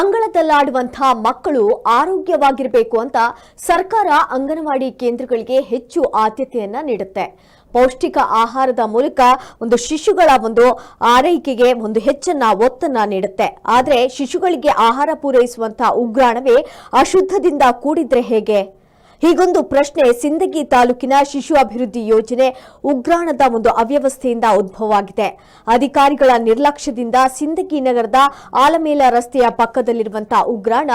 ಅಂಗಳದಲ್ಲಾಡುವಂತಹ ಮಕ್ಕಳು ಆರೋಗ್ಯವಾಗಿರಬೇಕು ಅಂತ ಸರ್ಕಾರ ಅಂಗನವಾಡಿ ಕೇಂದ್ರಗಳಿಗೆ ಹೆಚ್ಚು ಆದ್ಯತೆಯನ್ನ ನೀಡುತ್ತೆ. ಪೌಷ್ಟಿಕ ಆಹಾರದ ಮೂಲಕ ಒಂದು ಶಿಶುಗಳ ಒಂದು ಆರೈಕೆಗೆ ಒಂದು ಹೆಚ್ಚನ್ನ, ಒತ್ತನ್ನ ನೀಡುತ್ತೆ. ಆದರೆ ಶಿಶುಗಳಿಗೆ ಆಹಾರ ಪೂರೈಸುವಂತಹ ಉಗ್ರಾಣವೇ ಅಶುದ್ಧದಿಂದ ಕೂಡಿದ್ರೆ ಹೇಗೆ? ಹೀಗೊಂದು ಪ್ರಶ್ನೆ. ಸಿಂದಗಿ ತಾಲೂಕಿನ ಶಿಶು ಅಭಿವೃದ್ಧಿ ಯೋಜನೆ ಉಗ್ರಾಣದ ಒಂದು ಅವ್ಯವಸ್ಥೆಯಿಂದ ಉದ್ಭವವಾಗಿದೆ. ಅಧಿಕಾರಿಗಳ ನಿರ್ಲಕ್ಷ್ಯದಿಂದ ಸಿಂದಗಿ ನಗರದ ಆಲಮೇಲ ರಸ್ತೆಯ ಪಕ್ಕದಲ್ಲಿರುವಂತಹ ಉಗ್ರಾಣ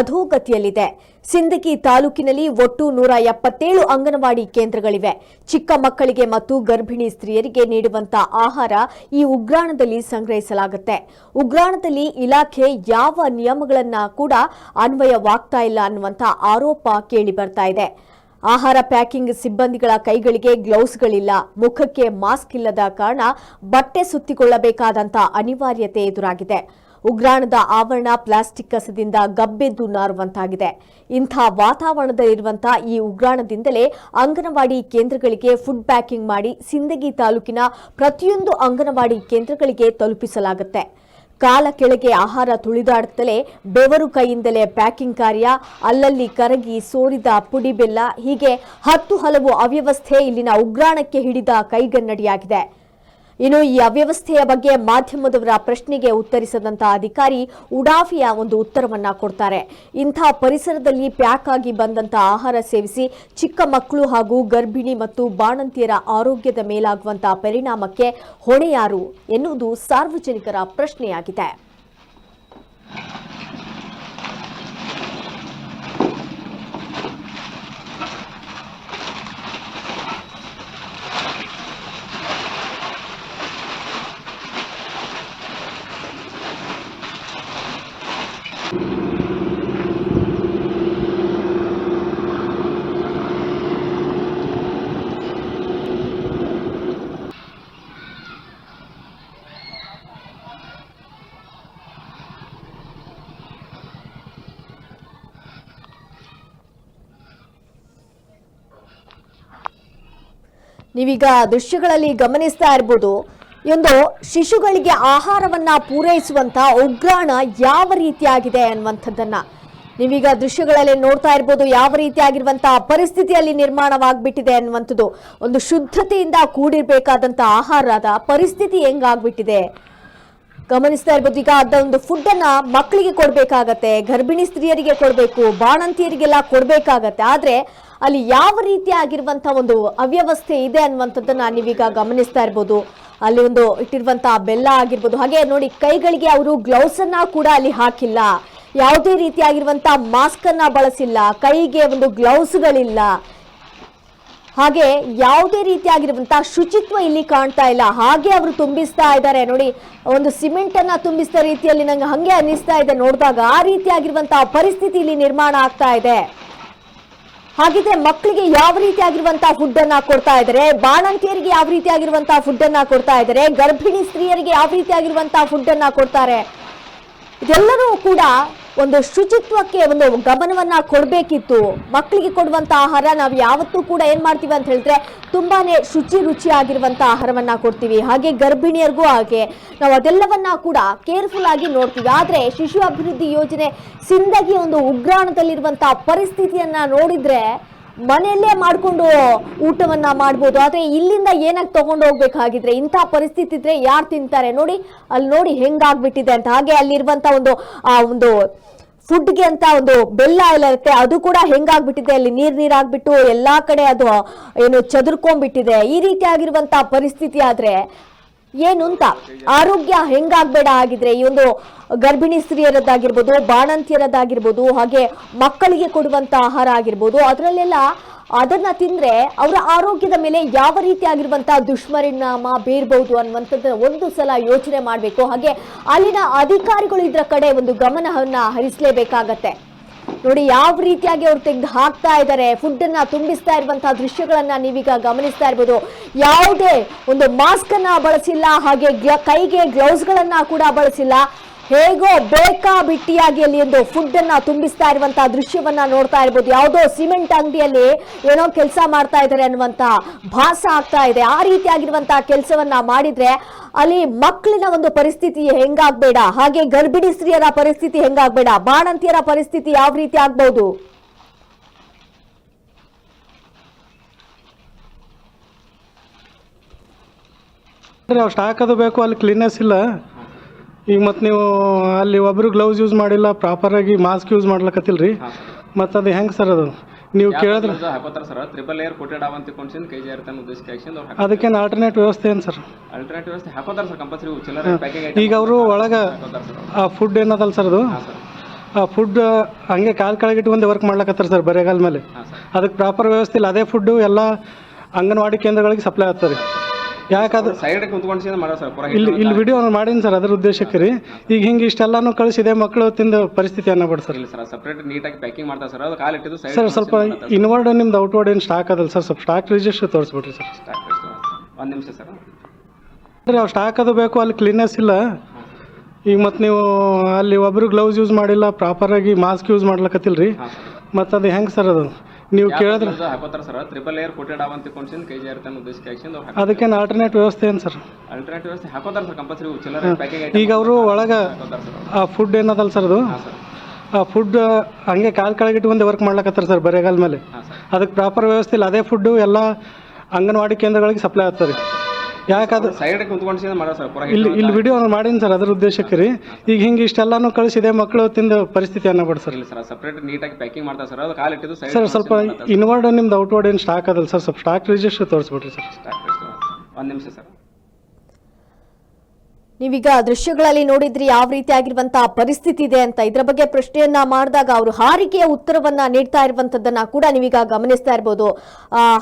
ಅಧೋಗತಿಯಲ್ಲಿದೆ. ಸಿಂದಗಿ ತಾಲೂಕಿನಲ್ಲಿ ಒಟ್ಟು ನೂರ ಎಪ್ಪತ್ತೇಳು ಅಂಗನವಾಡಿ ಕೇಂದ್ರಗಳಿವೆ. ಚಿಕ್ಕ ಮಕ್ಕಳಿಗೆ ಮತ್ತು ಗರ್ಭಿಣಿ ಸ್ತ್ರೀಯರಿಗೆ ನೀಡುವಂತಹ ಆಹಾರ ಈ ಉಗ್ರಾಣದಲ್ಲಿ ಸಂಗ್ರಹಿಸಲಾಗುತ್ತೆ. ಉಗ್ರಾಣದಲ್ಲಿ ಇಲಾಖೆ ಯಾವ ನಿಯಮಗಳನ್ನ ಕೂಡ ಅನ್ವಯವಾಗ್ತಾ ಇಲ್ಲ ಅನ್ನುವಂತಹ ಆರೋಪ ಕೇಳಿ ಬರ್ತಾ ಇದೆ. ಆಹಾರ ಪ್ಯಾಕಿಂಗ್ ಸಿಬ್ಬಂದಿಗಳ ಕೈಗಳಿಗೆ ಗ್ಲೌಸ್ಗಳಿಲ್ಲ. ಮುಖಕ್ಕೆ ಮಾಸ್ಕ್ ಇಲ್ಲದ ಕಾರಣ ಬಟ್ಟೆ ಸುತ್ತಿಕೊಳ್ಳಬೇಕಾದಂತಹ ಅನಿವಾರ್ಯತೆ ಎದುರಾಗಿದೆ. ಉಗ್ರಾಣದ ಆವರಣ ಪ್ಲಾಸ್ಟಿಕ್ ಕಸದಿಂದ ಗಬ್ಬೆದ್ದು ನಾರುವಂತಾಗಿದೆ ಇಂಥ ವಾತಾವರಣದಲ್ಲಿರುವಂತಹ ಈ ಉಗ್ರಾಣದಿಂದಲೇ ಅಂಗನವಾಡಿ ಕೇಂದ್ರಗಳಿಗೆ ಫುಡ್ ಪ್ಯಾಕಿಂಗ್ ಮಾಡಿ ಸಿಂದಗಿ ತಾಲೂಕಿನ ಪ್ರತಿಯೊಂದು ಅಂಗನವಾಡಿ ಕೇಂದ್ರಗಳಿಗೆ ತಲುಪಿಸಲಾಗುತ್ತೆ. ಕಾಲ ಕೆಳಗೆ ಆಹಾರ ತುಳಿದಾಡುತ್ತಲೇ ಬೆವರು ಕೈಯಿಂದಲೇ ಪ್ಯಾಕಿಂಗ್ ಕಾರ್ಯ, ಅಲ್ಲಲ್ಲಿ ಕರಗಿ ಸೋರಿದ ಪುಡಿ ಬೆಲ್ಲ, ಹೀಗೆ ಹತ್ತು ಹಲವು ಅವ್ಯವಸ್ಥೆ ಇಲ್ಲಿನ ಉಗ್ರಾಣಕ್ಕೆ ಹಿಡಿದ ಕೈಗನ್ನಡಿಯಾಗಿದೆ. ಇನ್ನು ಈ ಅವ್ಯವಸ್ಥೆಯ ಬಗ್ಗೆ ಮಾಧ್ಯಮದವರ ಪ್ರಶ್ನೆಗೆ ಉತ್ತರಿಸದಂತಹ ಅಧಿಕಾರಿ ಉಡಾಫಿಯ ಒಂದು ಉತ್ತರವನ್ನ ಕೊಡ್ತಾರೆ. ಇಂಥ ಪರಿಸರದಲ್ಲಿ ಪ್ಯಾಕ್ ಆಗಿ ಬಂದಂತಹ ಆಹಾರ ಸೇವಿಸಿ ಚಿಕ್ಕ ಮಕ್ಕಳು ಹಾಗೂ ಗರ್ಭಿಣಿ ಮತ್ತು ಬಾಣಂತಿಯರ ಆರೋಗ್ಯದ ಮೇಲಾಗುವಂತಹ ಪರಿಣಾಮಕ್ಕೆ ಹೊಣೆಯಾರು ಎನ್ನುವುದು ಸಾರ್ವಜನಿಕರ ಪ್ರಶ್ನೆಯಾಗಿದೆ. ನೀವೀಗ ದೃಶ್ಯಗಳಲ್ಲಿ ಗಮನಿಸ್ತಾ ಇರ್ಬೋದು ಒಂದು ಶಿಶುಗಳಿಗೆ ಆಹಾರವನ್ನ ಪೂರೈಸುವಂತ ಉಗ್ರಾಣ ಯಾವ ರೀತಿಯಾಗಿದೆ ಅನ್ನುವಂಥದ್ದನ್ನ. ನೀವೀಗ ದೃಶ್ಯಗಳಲ್ಲಿ ನೋಡ್ತಾ ಇರ್ಬೋದು ಯಾವ ರೀತಿಯಾಗಿರುವಂತಹ ಪರಿಸ್ಥಿತಿಯಲ್ಲಿ ನಿರ್ಮಾಣವಾಗ್ಬಿಟ್ಟಿದೆ ಅನ್ನುವಂಥದ್ದು. ಒಂದು ಶುದ್ಧತೆಯಿಂದ ಕೂಡಿರ್ಬೇಕಾದಂತ ಆಹಾರದ ಪರಿಸ್ಥಿತಿ ಹೆಂಗಾಗ್ಬಿಟ್ಟಿದೆ. ಗಮನಿಸ್ತಾ ಇರ್ಬೋದು, ಈಗ ಅದ ಒಂದು ಫುಡ್ ಅನ್ನ ಮಕ್ಕಳಿಗೆ ಕೊಡ್ಬೇಕಾಗತ್ತೆ, ಗರ್ಭಿಣಿ ಸ್ತ್ರೀಯರಿಗೆ ಕೊಡಬೇಕು, ಬಾಣಂತಿಯರಿಗೆಲ್ಲ ಕೊಡ್ಬೇಕಾಗತ್ತೆ. ಆದ್ರೆ ಅಲ್ಲಿ ಯಾವ ರೀತಿಯಾಗಿರುವಂತ ಒಂದು ಅವ್ಯವಸ್ಥೆ ಇದೆ ಅನ್ನುವಂಥದ್ದನ್ನ ನೀವೀಗ ಗಮನಿಸ್ತಾ ಇರ್ಬೋದು. ಅಲ್ಲಿ ಒಂದು ಇಟ್ಟಿರುವಂತಹ ಬೆಲ್ಲ ಆಗಿರ್ಬೋದು. ಹಾಗೆ ನೋಡಿ, ಕೈಗಳಿಗೆ ಅವರು ಗ್ಲೌಸ್ ಅನ್ನ ಕೂಡ ಅಲ್ಲಿ ಹಾಕಿಲ್ಲ. ಯಾವುದೇ ರೀತಿಯಾಗಿರುವಂತಹ ಮಾಸ್ಕ್ ಅನ್ನ ಬಳಸಿಲ್ಲ. ಕೈಗೆ ಒಂದು ಗ್ಲೌಸ್ಗಳಿಲ್ಲ ಹಾಗೆ ಯಾವುದೇ ರೀತಿಯಾಗಿರುವಂತಹ ಶುಚಿತ್ವ ಇಲ್ಲಿ ಕಾಣ್ತಾ ಇಲ್ಲ. ಹಾಗೆ ಅವರು ತುಂಬಿಸ್ತಾ ಇದ್ದಾರೆ. ನೋಡಿ, ಒಂದು ಸಿಮೆಂಟ್ ಅನ್ನ ತುಂಬಿಸಿದ ರೀತಿಯಲ್ಲಿ ನಂಗೆ ಹಂಗೆ ಅನ್ನಿಸ್ತಾ ಇದೆ ನೋಡಿದಾಗ. ಆ ರೀತಿಯಾಗಿರುವಂತಹ ಪರಿಸ್ಥಿತಿ ಇಲ್ಲಿ ನಿರ್ಮಾಣ ಆಗ್ತಾ ಇದೆ. ಹಾಗಿದ್ರೆ ಮಕ್ಕಳಿಗೆ ಯಾವ ರೀತಿಯಾಗಿರುವಂತಹ ಫುಡ್ ಅನ್ನ ಕೊಡ್ತಾ ಇದ್ದಾರೆ? ಬಾಣಂತಿಯರಿಗೆ ಯಾವ ರೀತಿಯಾಗಿರುವಂತಹ ಫುಡ್ ಅನ್ನ ಕೊಡ್ತಾ ಇದ್ದಾರೆ? ಗರ್ಭಿಣಿ ಸ್ತ್ರೀಯರಿಗೆ ಯಾವ ರೀತಿಯಾಗಿರುವಂತಹ ಫುಡ್ ಅನ್ನ ಕೊಡ್ತಾರೆ? ಇದೆಲ್ಲರೂ ಕೂಡ ಒಂದು ಶುಚಿತ್ವಕ್ಕೆ ಒಂದು ಗಮನವನ್ನ ಕೊಡಬೇಕಿತ್ತು. ಮಕ್ಕಳಿಗೆ ಕೊಡುವಂತ ಆಹಾರ ನಾವು ಯಾವತ್ತೂ ಕೂಡ ಏನ್ ಮಾಡ್ತೀವಿ ಅಂತ ಹೇಳಿದ್ರೆ ತುಂಬಾನೇ ಶುಚಿ ರುಚಿಯಾಗಿರುವಂತ ಆಹಾರವನ್ನ ಕೊಡ್ತೀವಿ. ಹಾಗೆ ಗರ್ಭಿಣಿಯರಿಗೂ ಹಾಗೆ. ನಾವು ಅದೆಲ್ಲವನ್ನ ಕೂಡ ಕೇರ್ಫುಲ್ ಆಗಿ ನೋಡ್ತೀವಿ. ಆದ್ರೆ ಶಿಶು ಅಭಿವೃದ್ಧಿ ಯೋಜನೆ ಸಿಂದಗಿ ಒಂದು ಉಗ್ರಾಣದಲ್ಲಿರುವಂತಹ ಪರಿಸ್ಥಿತಿಯನ್ನ ನೋಡಿದ್ರೆ ಮನೆಯಲ್ಲೇ ಮಾಡಿಕೊಂಡು ಊಟವನ್ನ ಮಾಡ್ಬೋದು. ಆದರೆ ಇಲ್ಲಿಂದ ಏನಕ್ಕೆ ತಗೊಂಡು ಹೋಗ್ಬೇಕಾಗಿದ್ರೆ ಇಂಥ ಪರಿಸ್ಥಿತಿ ಇದ್ರೆ ಯಾರು ತಿಂತಾರೆ? ನೋಡಿ ಅಲ್ಲಿ ನೋಡಿ ಹೆಂಗಾಗ್ಬಿಟ್ಟಿದೆ ಅಂತ. ಹಾಗೆ ಅಲ್ಲಿರುವಂತ ಒಂದು, ಆ, ಒಂದು ಫುಡ್ಗೆ ಅಂತ ಒಂದು ಬೆಲ್ಲ ಎಲ್ಲ ಇರುತ್ತೆ. ಅದು ಕೂಡ ಹೆಂಗಾಗ್ಬಿಟ್ಟಿದೆ? ಅಲ್ಲಿ ನೀರ್ ನೀರಾಗ್ಬಿಟ್ಟು ಎಲ್ಲಾ ಕಡೆ ಅದು ಏನು ಚದುರ್ಕೊಂಡ್ಬಿಟ್ಟಿದೆ. ಈ ರೀತಿ ಆಗಿರುವಂತಹ ಪರಿಸ್ಥಿತಿ ಆದ್ರೆ ಏನು ಅಂತ? ಆರೋಗ್ಯ ಹೆಂಗಾಗ್ಬೇಡ ಆಗಿದ್ರೆ ಈ ಒಂದು ಗರ್ಭಿಣಿ ಸ್ತ್ರೀಯರದ್ದಾಗಿರ್ಬೋದು, ಬಾಣಂತಿಯರದ್ದಾಗಿರ್ಬೋದು, ಹಾಗೆ ಮಕ್ಕಳಿಗೆ ಕೊಡುವಂತ ಆಹಾರ ಆಗಿರ್ಬೋದು, ಅದರಲ್ಲೆಲ್ಲ ಅದನ್ನ ತಿಂದ್ರೆ ಅವರ ಆರೋಗ್ಯದ ಮೇಲೆ ಯಾವ ರೀತಿ ಆಗಿರುವಂತಹ ದುಷ್ಪರಿಣಾಮ ಬೀರ್ಬಹುದು ಅನ್ನುವಂಥದ್ದು ಒಂದು ಸಲ ಯೋಚನೆ ಮಾಡಬೇಕು. ಹಾಗೆ ಅಲ್ಲಿನ ಅಧಿಕಾರಿಗಳು ಇದರ ಕಡೆ ಒಂದು ಗಮನವನ್ನ ಹರಿಸಲೇಬೇಕಾಗತ್ತೆ. ನೋಡಿ, ಯಾವ ರೀತಿಯಾಗಿ ಅವ್ರು ತೆಗೆದು ಹಾಕ್ತಾ ಇದ್ದಾರೆ ಫುಡ್ ಅನ್ನ ತುಂಬಿಸ್ತಾ ಇರುವಂತಹ ದೃಶ್ಯಗಳನ್ನ ನೀವೀಗ ಗಮನಿಸ್ತಾ ಇರ್ಬೋದು. ಯಾವುದೇ ಒಂದು ಮಾಸ್ಕ್ ಅನ್ನ ಬಳಸಿಲ್ಲ, ಹಾಗೆ ಕೈಗೆ ಗ್ಲೌಸ್ ಗಳನ್ನ ಕೂಡ ಬಳಸಿಲ್ಲ ಹೇಗೋ ಬೇಕಾಬಿಟ್ಟಿಯಾಗಿ ಅಲ್ಲಿ ಒಂದು ಫುಡ್ ಅನ್ನ ತುಂಬಿಸ್ತಾ ಇರುವಂತಹ ದೃಶ್ಯವನ್ನ ನೋಡ್ತಾ ಇರ್ಬೋದು. ಯಾವುದೋ ಸಿಮೆಂಟ್ ಅಂಗಡಿಯಲ್ಲಿ ಏನೋ ಕೆಲಸ ಮಾಡ್ತಾ ಇದ್ದಾರೆ ಅನ್ನುವಂತ ಭಾಸ ಆಗ್ತಾ ಇದೆ. ಆ ರೀತಿಯಾಗಿರುವಂತಹ ಕೆಲಸವನ್ನ ಮಾಡಿದ್ರೆ ಅಲ್ಲಿ ಮಕ್ಕಳಿನ ಒಂದು ಪರಿಸ್ಥಿತಿ ಹೆಂಗಾಗ್ಬೇಡ. ಹಾಗೆ ಗರ್ಭಿಣಿ ಸ್ತ್ರೀಯರ ಪರಿಸ್ಥಿತಿ ಹೆಂಗಾಗ್ಬೇಡ. ಬಾಣಂತಿಯರ ಪರಿಸ್ಥಿತಿ ಯಾವ ರೀತಿ ಆಗ್ಬಹುದು ಸ್ಟಾಕ್ ಅದು ಬೇಕು, ಅಲ್ಲಿ ಕ್ಲೀನೆಸ್ ಇಲ್ಲ. ಈಗ ಮತ್ತು ನೀವು ಅಲ್ಲಿ ಒಬ್ಬರು ಗ್ಲೌಸ್ ಯೂಸ್ ಮಾಡಿಲ್ಲ ಪ್ರಾಪರಾಗಿ ಮಾಸ್ಕ್ ಯೂಸ್ ಮಾಡ್ಲಕತ್ತಿಲ್ಲ ರೀ ಮತ್ತು ಅದು ಹೆಂಗೆ ಸರ್ ಅದು? ನೀವು ಕೇಳಿದ್ರೆ? ಹಾಕೋತಾರ ಸರ್ ಟ್ರಿಪಲ್ ಏರ್ ಕೋಟೆಡ್ ಅವಂತ ಕೊಂಡ್ಸಿಂದ ಕೈ ಜಾರಿತ ಉದ್ದೇಶಕ್ಕೆ ಹಾಕ್ಸಿಂದ ಅವ್ರು ಅದಕ್ಕೇನು ಆಲ್ಟರ್ನೇಟ್ ವ್ಯವಸ್ಥೆ ಏನು ಸರ್ ಅಲ್ಟರ್ನೇಟಿವ್ ವ್ಯವಸ್ಥೆ ಹಾಕೋತಾರ ಸರ್ ಕಂಪಲ್ಸರಿ ಚಿಲ್ಲರ್ ಪ್ಯಾಕಿಂಗ್ ಈಗ ಅವರು ಒಳಗೆ ಆ ಫುಡ್ ಏನದಲ್ಲ ಸರ್ ಅದು? ಆ ಫುಡ್ ಹಂಗೆ ಕಾಲು ಕೆಳಗೆ ಇಟ್ಕೊಂಡು ವರ್ಕ್ ಮಾಡ್ಲಕತ್ತಾರ ಸರ್ ಬರೆಗಾಲ ಮೇಲೆ. ಅದಕ್ಕೆ ಪ್ರಾಪರ್ ವ್ಯವಸ್ಥೆ ಇಲ್ಲ. ಅದೇ ಫುಡ್ಡು ಎಲ್ಲ ಅಂಗನವಾಡಿ ಕೇಂದ್ರಗಳಿಗೆ ಸಪ್ಲೈ ಆಗ್ತದೆ. ಯಾಕೆ ಅದು ಸೈಡ್ ಕುಂತ್ಕೊಂಡ್ಸಿಂದ ಮಾಡೋ ಸರ್ ಪೂರ ಇಲ್ಲಿ ಇಲ್ಲಿ ವಿಡಿಯೋ ಮಾಡೀನಿ ಸರ್ ಅದ್ರ ಉದ್ದೇಶಕ್ಕೆ ರೀ. ಈಗ ಹಿಂಗೆ ಇಷ್ಟೆಲ್ಲಾನು ಕಳಿಸಿದೆ ಮಕ್ಕಳು ತಿಂದ ಪರಿಸ್ಥಿತಿ ಅನ್ನಬಿಡ್ ಸರ್ ಇಲ್ಲ ಸರ್ ಸಪ್ರೇಟ್ ನೀಟಾಗಿ ಪ್ಯಾಕಿಂಗ್ ಮಾಡ್ತಾರೆ ಸರ್ ಅದು ಕಾಲು ಇಟ್ಟಿದ್ದು ಸರ್ ಸ್ವಲ್ಪ ಇನ್ವರ್ಡ್ ನಿಮ್ದು ಔಟ್ವರ್ಡ್ ಏನು ಸ್ಟಾಕ್ ಅದಲ್ಲ ಸರ್ ಸ್ವಲ್ಪ ಸ್ಟಾಕ್ ರಿಜಿಸ್ಟರ್ ತೋರಿಸ್ಬಿಟ್ರಿ ಸರ್ ಒಂದು ನಿಮಿಷ ಸರ್ ರೀ ಅವು ಸ್ಟಾಕ್ ಅದು ಬೇಕು ಅಲ್ಲಿ ಕ್ಲೀನ್ನೆಸ್ ಇಲ್ಲ. ಈಗ ಮತ್ತು ನೀವು ಅಲ್ಲಿ ಒಬ್ಬರು ಗ್ಲೌಸ್ ಯೂಸ್ ಮಾಡಿಲ್ಲ ಪ್ರಾಪರಾಗಿ ಮಾಸ್ಕ್ ಯೂಸ್ ಮಾಡ್ಲಕತ್ತಿಲ್ಲ ರೀ ಮತ್ತು ಅದು ಹೆಂಗೆ ಸರ್ ಅದು? ನೀವು ಕೇಳಿದ್ರೆ. ಹಾಕೋತಾರ ಸರ್ ಟ್ರಿಪಲ್ ಏರ್ ಕೋಟೆಡ್ ಅಂತ ಕೊಂಡ್ಸಿಂದ ಕೈ ತನ್ನ ಉದ್ದೇಶಕ್ಕೆ ಹಾಕ್ಸಿಂದ ಅದಕ್ಕೇನು ಆಲ್ಟರ್ನೇಟ್ ವ್ಯವಸ್ಥೆ ಏನು ಸರ್ ಆಲ್ಟರ್ನೇಟ್ ವ್ಯವಸ್ಥೆ ಹಾಕೋತಾರ ಸರ್ ಕಂಪಲ್ಸರಿ ಚಿಲ್ಲರ್ ಪ್ಯಾಕಿಂಗ್ ಈಗ ಅವರು ಒಳಗೆ ಆ ಫುಡ್ ಏನದಲ್ಲ ಸರ್ ಅದು? ಆ ಫುಡ್ ಹಂಗೆ ಕಾಲು ಕೆಳಗೆ ಇಟ್ಕೊಂಡು ವರ್ಕ್ ಮಾಡ್ಲಕತ್ತಾರ ಸರ್ ಬರೆಗಾಲ ಮೇಲೆ. ಅದಕ್ಕೆ ಪ್ರಾಪರ್ ವ್ಯವಸ್ಥೆ ಇಲ್ಲ. ಅದೇ ಫುಡ್ಡು ಎಲ್ಲ ಅಂಗನವಾಡಿ ಕೇಂದ್ರಗಳಿಗೆ ಸಪ್ಲೈ ಆಗ್ತದೆ. ಯಾಕೆ ಅದು ಸೈಡ್ ಮಾಡೋ ಸರ್ ಇಲ್ಲಿ ಇಲ್ಲಿ ವಿಡಿಯೋ ಮಾಡೀನಿ ಸರ್ ಅದ್ರ ಉದ್ದೇಶಕ್ಕೆ ರೀ ಈಗ ಹಿಂಗೆ ಇಷ್ಟೆಲ್ಲಾನು ಕಳಿಸಿದೆ ಮಕ್ಕಳು ತಿಂದ ಪರಿಸ್ಥಿತಿ ಅನ್ನಬಿಡ್ ಸರ್. ಇಲ್ಲ ಸರ್ ಸಪ್ರೇಟ್ ನೀಟಾಗಿ ಪ್ಯಾಕಿಂಗ್ ಮಾಡ್ತಾರೆ ಸರ್ ಅದು ಕಾಲು ಇಟ್ಟಿದ್ದು ಸರ್ ಸ್ವಲ್ಪ ಇನ್ವರ್ಡ್ ನಿಮ್ದು ಔಟ್ವರ್ಡ್ ಏನು ಸ್ಟಾಕ್ ಅದಲ್ಲ ಸರ್ ಸ್ವಲ್ಪ ಸ್ಟಾಕ್ ರಿಜಿಸ್ಟರ್ ತೋರಿಸ್ಬಿಡ್ರಿ ಸರ್. ಒಂದು ನಿಮಿಷ ಸರ್. ನೀವೀಗ ದೃಶ್ಯಗಳಲ್ಲಿ ನೋಡಿದ್ರಿ ಯಾವ ರೀತಿಯಾಗಿರುವಂತಹ ಪರಿಸ್ಥಿತಿ ಇದೆ ಅಂತ. ಇದರ ಬಗ್ಗೆ ಪ್ರಶ್ನೆಯನ್ನ ಮಾಡಿದಾಗ ಅವರು ಹಾರಿಕೆಯ ಉತ್ತರವನ್ನ ನೀಡ್ತಾ ಇರುವಂತದ್ದನ್ನ ಕೂಡ ನೀವೀಗ ಗಮನಿಸ್ತಾ ಇರ್ಬೋದು.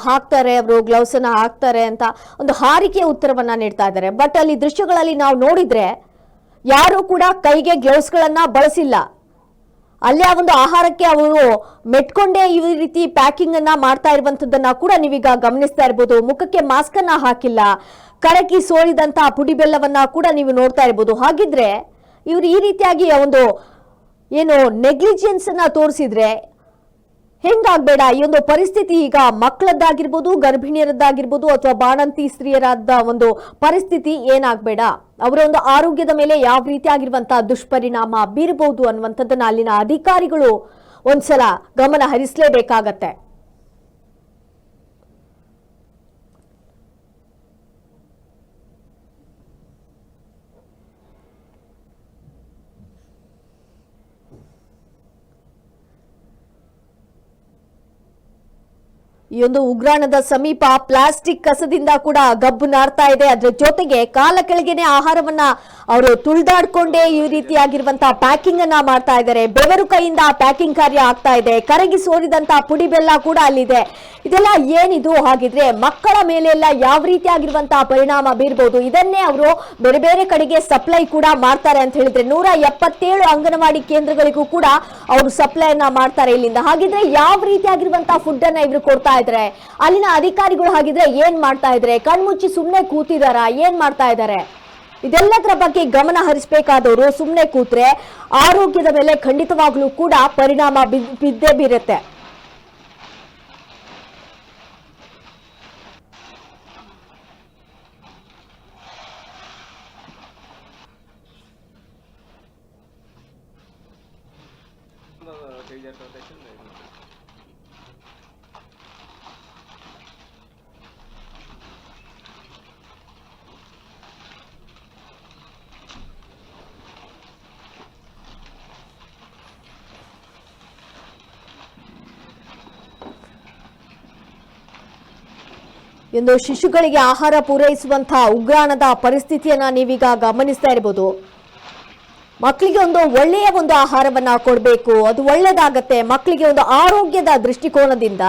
ಹಾಕ್ತಾರೆ ಅವರು ಗ್ಲೌಸ್ ಅನ್ನ ಹಾಕ್ತಾರೆ ಅಂತ ಒಂದು ಹಾರಿಕೆಯ ಉತ್ತರವನ್ನ ನೀಡ್ತಾ ಇದ್ದಾರೆ. ಬಟ್ ಅಲ್ಲಿ ದೃಶ್ಯಗಳಲ್ಲಿ ನಾವು ನೋಡಿದ್ರೆ ಯಾರು ಕೂಡ ಕೈಗೆ ಗ್ಲೌಸ್ಗಳನ್ನ ಬಳಸಿಲ್ಲ. ಅಲ್ಲೇ ಆ ಒಂದು ಆಹಾರಕ್ಕೆ ಅವರು ಮೆಟ್ಕೊಂಡೇ ಈ ರೀತಿ ಪ್ಯಾಕಿಂಗ್ ಅನ್ನ ಮಾಡ್ತಾ ಇರುವಂತದ್ದನ್ನ ಕೂಡ ನೀವೀಗ ಗಮನಿಸ್ತಾ ಇರ್ಬೋದು. ಮುಖಕ್ಕೆ ಮಾಸ್ಕ್ ಅನ್ನ ಹಾಕಿಲ್ಲ. ಕರಕಿ ಸೋರಿದಂತ ಪುಡಿ ಬೆಲ್ಲವನ್ನ ಕೂಡ ನೀವು ನೋಡ್ತಾ ಇರ್ಬೋದು. ಹಾಗಿದ್ರೆ ಇವರು ಈ ರೀತಿಯಾಗಿ ಒಂದು ಏನು ನೆಗ್ಲಿಜೆನ್ಸ್ ಅನ್ನ ತೋರಿಸಿದ್ರೆ ಹೆಂಗಾಗ್ಬೇಡ. ಈ ಒಂದು ಪರಿಸ್ಥಿತಿ ಈಗ ಮಕ್ಕಳದ್ದಾಗಿರ್ಬೋದು, ಗರ್ಭಿಣಿಯರದ್ದಾಗಿರ್ಬೋದು ಅಥವಾ ಬಾಣಂತಿ ಸ್ತ್ರೀಯರಾದ ಒಂದು ಪರಿಸ್ಥಿತಿ ಏನಾಗ್ಬೇಡ. ಅವರ ಒಂದು ಆರೋಗ್ಯದ ಮೇಲೆ ಯಾವ ರೀತಿಯಾಗಿರುವಂತಹ ದುಷ್ಪರಿಣಾಮ ಬೀರಬಹುದು ಅನ್ನುವಂಥದ್ದನ್ನ ಅಲ್ಲಿನ ಅಧಿಕಾರಿಗಳು ಒಂದ್ಸಲ ಗಮನ ಹರಿಸಲೇಬೇಕಾಗತ್ತೆ. ಈ ಒಂದು ಉಗ್ರಾಣದ ಸಮೀಪ ಪ್ಲಾಸ್ಟಿಕ್ ಕಸದಿಂದ ಕೂಡ ಗಬ್ಬು ನಾರ್ತಾ ಇದೆ. ಅದ್ರ ಜೊತೆಗೆ ಕಾಲ ಕೆಳಗೆನೆ ಆಹಾರವನ್ನ ಅವರು ತುಳಿದಾಡ್ಕೊಂಡೇ ಈ ರೀತಿಯಾಗಿರುವಂತಹ ಪ್ಯಾಕಿಂಗ್ ಅನ್ನ ಮಾಡ್ತಾ ಇದ್ದಾರೆ. ಬೆವರು ಕೈಯಿಂದ ಪ್ಯಾಕಿಂಗ್ ಕಾರ್ಯ ಆಗ್ತಾ ಇದೆ. ಕರಗಿ ಸೋರಿದಂತಹ ಪುಡಿ ಬೆಲ್ಲ ಕೂಡ ಅಲ್ಲಿದೆ. ಇದೆಲ್ಲ ಏನಿದು? ಹಾಗಿದ್ರೆ ಮಕ್ಕಳ ಮೇಲೆಲ್ಲ ಯಾವ ರೀತಿಯಾಗಿರುವಂತಹ ಪರಿಣಾಮ ಬೀರ್ಬೋದು? ಇದನ್ನೇ ಅವರು ಬೇರೆ ಬೇರೆ ಕಡೆಗೆ ಸಪ್ಲೈ ಕೂಡ ಮಾಡ್ತಾರೆ ಅಂತ ಹೇಳಿದ್ರೆ ನೂರ ಎಪ್ಪತ್ತೇಳು ಅಂಗನವಾಡಿ ಕೇಂದ್ರಗಳಿಗೂ ಕೂಡ ಅವರು ಸಪ್ಲೈಯನ್ನ ಮಾಡ್ತಾರೆ ಇಲ್ಲಿಂದ. ಹಾಗಿದ್ರೆ ಯಾವ ರೀತಿಯಾಗಿರುವಂತಹ ಫುಡ್ ಅನ್ನ ಇವರು ಕೊಡ್ತಾ ಇದ್ರೆ? ಅಲ್ಲಿನ ಅಧಿಕಾರಿಗಳು ಹಾಗಿದ್ರೆ ಏನ್ ಮಾಡ್ತಾ ಇದ್ರೆ? ಕಣ್ಮುಚ್ಚಿ ಸುಮ್ನೆ ಕೂತಿದಾರ? ಏನ್ ಮಾಡ್ತಾ ಇದ್ದಾರೆ ಇದೆಲ್ಲದರ ಬಗ್ಗೆ ಗಮನ ಹರಿಸಬೇಕಾದವರು ಸುಮ್ನೆ ಕೂತ್ರೆ ಆರೋಗ್ಯದ ಮೇಲೆ ಖಂಡಿತವಾಗ್ಲೂ ಕೂಡ ಪರಿಣಾಮ ಬಿದ್- ಬಿದ್ದೇ ಬೀರುತ್ತೆ. ಎಂದು ಶಿಶುಗಳಿಗೆ ಆಹಾರ ಪೂರೈಸುವಂತಹ ಉಗ್ರಾಣದ ಪರಿಸ್ಥಿತಿಯನ್ನ ನೀವೀಗ ಗಮನಿಸ್ತಾ ಇರಬಹುದು ಮಕ್ಕಳಿಗೆ ಒಂದು ಒಳ್ಳೆಯ ಒಂದು ಆಹಾರವನ್ನ ಕೊಡಬೇಕು. ಅದು ಒಳ್ಳೇದಾಗತ್ತೆ. ಮಕ್ಕಳಿಗೆ ಒಂದು ಆರೋಗ್ಯದ ದೃಷ್ಟಿಕೋನದಿಂದ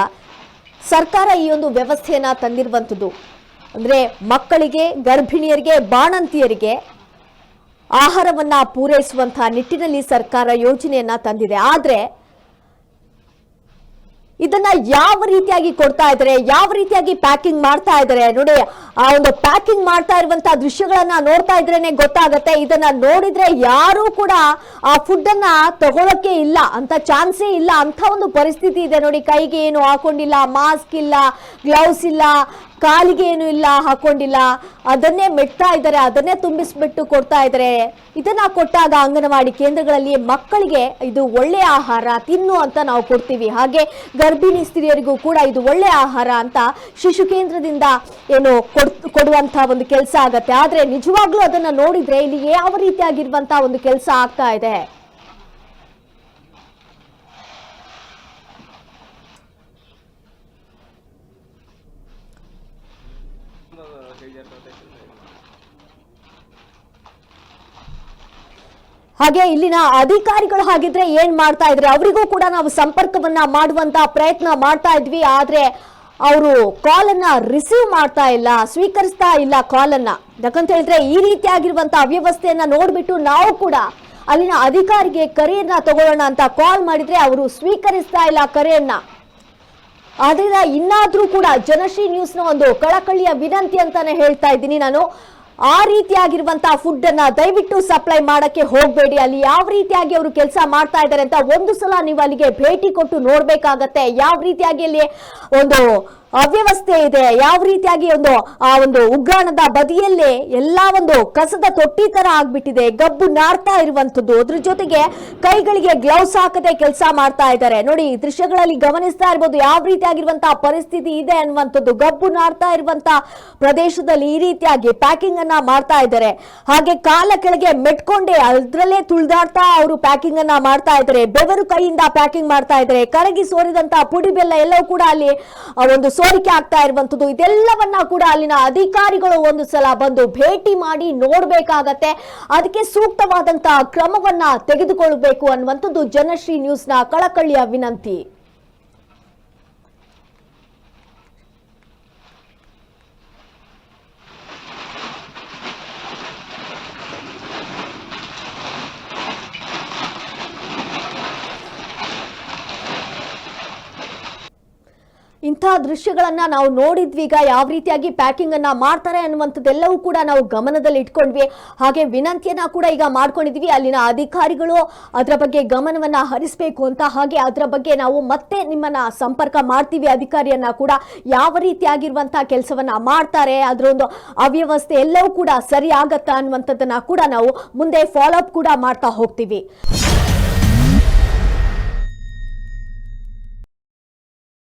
ಸರ್ಕಾರ ಈ ಒಂದು ವ್ಯವಸ್ಥೆಯನ್ನ ತಂದಿರುವಂಥದ್ದು ಅಂದ್ರೆ ಮಕ್ಕಳಿಗೆ, ಗರ್ಭಿಣಿಯರಿಗೆ, ಬಾಣಂತಿಯರಿಗೆ ಆಹಾರವನ್ನ ಪೂರೈಸುವಂತಹ ನಿಟ್ಟಿನಲ್ಲಿ ಸರ್ಕಾರ ಯೋಜನೆಯನ್ನ ತಂದಿದೆ. ಆದ್ರೆ ಇದನ್ನ ಯಾವ ರೀತಿಯಾಗಿ ಕೊಡ್ತಾ ಇದ್ದಾರೆ, ಯಾವ ರೀತಿಯಾಗಿ ಪ್ಯಾಕಿಂಗ್ ಮಾಡ್ತಾ ಇದ್ದಾರೆ ನೋಡಿ, ಆ ಒಂದು ಪ್ಯಾಕಿಂಗ್ ಮಾಡ್ತಾ ಇರುವಂತಹ ದೃಶ್ಯಗಳನ್ನ ನೋಡ್ತಾ ಇದ್ರೇನೆ ಗೊತ್ತಾಗತ್ತೆ. ಇದನ್ನ ನೋಡಿದ್ರೆ ಯಾರು ಕೂಡ ಆ ಫುಡ್ ಅನ್ನ ತಗೊಳಕ್ಕೆ ಇಲ್ಲ, ಅಂತ ಚಾನ್ಸೇ ಇಲ್ಲ ಅಂತ ಒಂದು ಪರಿಸ್ಥಿತಿ ಇದೆ ನೋಡಿ. ಕೈಗೆ ಏನು ಹಾಕೊಂಡಿಲ್ಲ ಮಾಸ್ಕ್ ಇಲ್ಲ ಗ್ಲೌಸ್ ಇಲ್ಲ ಕಾಲಿಗೆ ಏನು ಇಲ್ಲ, ಹಾಕೊಂಡಿಲ್ಲ. ಅದನ್ನೇ ಮೆಟ್ತಾ ಇದ್ದಾರೆ, ಅದನ್ನೇ ತುಂಬಿಸ್ಬಿಟ್ಟು ಕೊಡ್ತಾ ಇದ್ದಾರೆ. ಇದನ್ನ ಕೊಟ್ಟಾಗ ಅಂಗನವಾಡಿ ಕೇಂದ್ರಗಳಲ್ಲಿ ಮಕ್ಕಳಿಗೆ ಇದು ಒಳ್ಳೆಯ ಆಹಾರ, ತಿನ್ನು ಅಂತ ನಾವು ಕೊಡ್ತೀವಿ. ಹಾಗೆ ಗರ್ಭಿಣಿ ಸ್ತ್ರೀಯರಿಗೂ ಕೂಡ ಇದು ಒಳ್ಳೆಯ ಆಹಾರ ಅಂತ ಶಿಶು ಕೇಂದ್ರದಿಂದ ಏನು ಕೊಡುವಂತಹ ಕೊಡುವಂತ ಒಂದು ಕೆಲಸ ಆಗತ್ತೆ. ಆದ್ರೆ ನಿಜವಾಗ್ಲೂ ಅದನ್ನ ನೋಡಿದ್ರೆ ಇಲ್ಲಿ ಯಾವ ರೀತಿಯಾಗಿರುವಂತಹ ಒಂದು ಕೆಲಸ ಆಗ್ತಾ ಇದೆ? ಹಾಗೆ ಇಲ್ಲಿನ ಅಧಿಕಾರಿಗಳು ಹಾಗಿದ್ರೆ ಏನ್ ಮಾಡ್ತಾ ಇದ್ರೆ? ಅವರಿಗೂ ಕೂಡ ನಾವು ಸಂಪರ್ಕವನ್ನ ಮಾಡುವಂತ ಪ್ರಯತ್ನ ಮಾಡ್ತಾ ಇದ್ವಿ. ಆದ್ರೆ ಅವರು ಕಾಲ್ ಅನ್ನ ರಿಸೀವ್ ಮಾಡ್ತಾ ಇಲ್ಲ, ಸ್ವೀಕರಿಸ್ತಾ ಇಲ್ಲ ಕಾಲ್ ಅನ್ನ. ಯಾಕಂತ ಹೇಳಿದ್ರೆ ಈ ರೀತಿಯಾಗಿರುವಂತ ಅವ್ಯವಸ್ಥೆಯನ್ನ ನೋಡ್ಬಿಟ್ಟು ನಾವು ಕೂಡ ಅಲ್ಲಿನ ಅಧಿಕಾರಿಗೆ ಕರೆಯನ್ನ ತಗೊಳ್ಳೋಣ ಅಂತ ಕಾಲ್ ಮಾಡಿದ್ರೆ ಅವರು ಸ್ವೀಕರಿಸ್ತಾ ಇಲ್ಲ ಕರೆಯನ್ನ. ಆದ್ರಿಂದ ಇನ್ನಾದ್ರೂ ಕೂಡ ಜನಶ್ರೀ ನ್ಯೂಸ್ನ ಒಂದು ಕಳಕಳಿಯ ವಿನಂತಿ ಅಂತಾನೆ ಹೇಳ್ತಾ ಇದ್ದೀನಿ ನಾನು. ಆ ರೀತಿಯಾಗಿರುವಂತಹ ಫುಡ್ ಅನ್ನ ದಯವಿಟ್ಟು ಸಪ್ಲೈ ಮಾಡಕ್ಕೆ ಹೋಗಬೇಡಿ. ಅಲ್ಲಿ ಯಾವ ರೀತಿಯಾಗಿ ಅವರು ಕೆಲಸ ಮಾಡ್ತಾ ಇದ್ದಾರೆ ಅಂತ ಒಂದು ಸಲ ನೀವು ಅಲ್ಲಿಗೆ ಭೇಟಿ ಕೊಟ್ಟು ನೋಡ್ಬೇಕಾಗತ್ತೆ. ಯಾವ ರೀತಿಯಾಗಿ ಅಲ್ಲಿ ಒಂದು ಅವ್ಯವಸ್ಥೆ ಇದೆ. ಯಾವ ರೀತಿಯಾಗಿ ಒಂದು, ಆ ಒಂದು ಉಗ್ರಾಣದ ಬದಿಯಲ್ಲೇ ಎಲ್ಲಾ ಒಂದು ಕಸದ ತೊಟ್ಟಿ ತರ ಆಗ್ಬಿಟ್ಟಿದೆ. ಗಬ್ಬು ನಾರ್ತಾ ಇರುವಂತದ್ದು ಅದ್ರ ಜೊತೆಗೆ ಕೈಗಳಿಗೆ ಗ್ಲೌಸ್ ಹಾಕದೆ ಕೆಲಸ ಮಾಡ್ತಾ ಇದ್ದಾರೆ. ನೋಡಿ ದೃಶ್ಯಗಳಲ್ಲಿ ಗಮನಿಸ್ತಾ ಇರ್ಬೋದು ಯಾವ ರೀತಿಯಾಗಿರುವಂತಹ ಪರಿಸ್ಥಿತಿ ಇದೆ ಅನ್ನುವಂಥದ್ದು. ಗಬ್ಬು ನಾರ್ತಾ ಇರುವಂತ ಪ್ರದೇಶದಲ್ಲಿ ಈ ರೀತಿಯಾಗಿ ಪ್ಯಾಕಿಂಗ್ ಅನ್ನ ಮಾಡ್ತಾ ಇದ್ದಾರೆ. ಹಾಗೆ ಕಾಲ ಕೆಳಗೆ ಮೆಟ್ಕೊಂಡೆ ಅದ್ರಲ್ಲೇ ತುಳಿದಾಡ್ತಾ ಅವರು ಪ್ಯಾಕಿಂಗ್ ಅನ್ನ ಮಾಡ್ತಾ ಇದ್ದಾರೆ. ಬೆವರು ಕೈಯಿಂದ ಪ್ಯಾಕಿಂಗ್ ಮಾಡ್ತಾ ಇದ್ದಾರೆ. ಕರಗಿ ಸೋರಿದಂತಹ ಪುಡಿ ಬೆಲ್ಲ ಎಲ್ಲವೂ ಕೂಡ ಅಲ್ಲಿ ಒಂದು ಸೋರಿಕೆ ಆಗ್ತಾ ಇರುವಂತದ್ದು ಇದೆಲ್ಲವನ್ನ ಕೂಡ ಅಲ್ಲಿನ ಅಧಿಕಾರಿಗಳು ಒಂದು ಸಲ ಬಂದು ಭೇಟಿ ಮಾಡಿ ನೋಡ್ಬೇಕಾಗತ್ತೆ. ಅದಕ್ಕೆ ಸೂಕ್ತವಾದಂತಹ ಕ್ರಮವನ್ನ ತೆಗೆದುಕೊಳ್ಳಬೇಕು ಅನ್ನುವಂಥದ್ದು ಜನಶ್ರೀ ನ್ಯೂಸ್ನ ಕಳಕಳಿಯ ವಿನಂತಿ. ಇಂಥ ದೃಶ್ಯಗಳನ್ನ ನಾವು ನೋಡಿದ್ವಿ. ಈಗ ಯಾವ ರೀತಿಯಾಗಿ ಪ್ಯಾಕಿಂಗ್ ಅನ್ನ ಮಾಡ್ತಾರೆ ಅನ್ನುವಂಥದ್ದೆಲ್ಲವೂ ಕೂಡ ನಾವು ಗಮನದಲ್ಲಿ ಇಟ್ಕೊಂಡ್ವಿ. ಹಾಗೆ ವಿನಂತಿಯನ್ನ ಕೂಡ ಈಗ ಮಾಡ್ಕೊಂಡಿದ್ವಿ. ಅಲ್ಲಿನ ಅಧಿಕಾರಿಗಳು ಅದರ ಬಗ್ಗೆ ಗಮನವನ್ನ ಹರಿಸಬೇಕು ಅಂತ ಹಾಗೆ ಅದರ ಬಗ್ಗೆ ನಾವು ಮತ್ತೆ ನಿಮ್ಮನ್ನ ಸಂಪರ್ಕ ಮಾಡ್ತೀವಿ. ಅಧಿಕಾರಿಯನ್ನ ಕೂಡ ಯಾವ ರೀತಿಯಾಗಿರುವಂತಹ ಕೆಲಸವನ್ನ ಮಾಡ್ತಾರೆ, ಅದರ ಒಂದು ಅವ್ಯವಸ್ಥೆ ಎಲ್ಲವೂ ಕೂಡ ಸರಿ ಆಗತ್ತಾ ಕೂಡ ನಾವು ಮುಂದೆ ಫಾಲೋಅಪ್ ಕೂಡ ಮಾಡ್ತಾ ಹೋಗ್ತೀವಿ.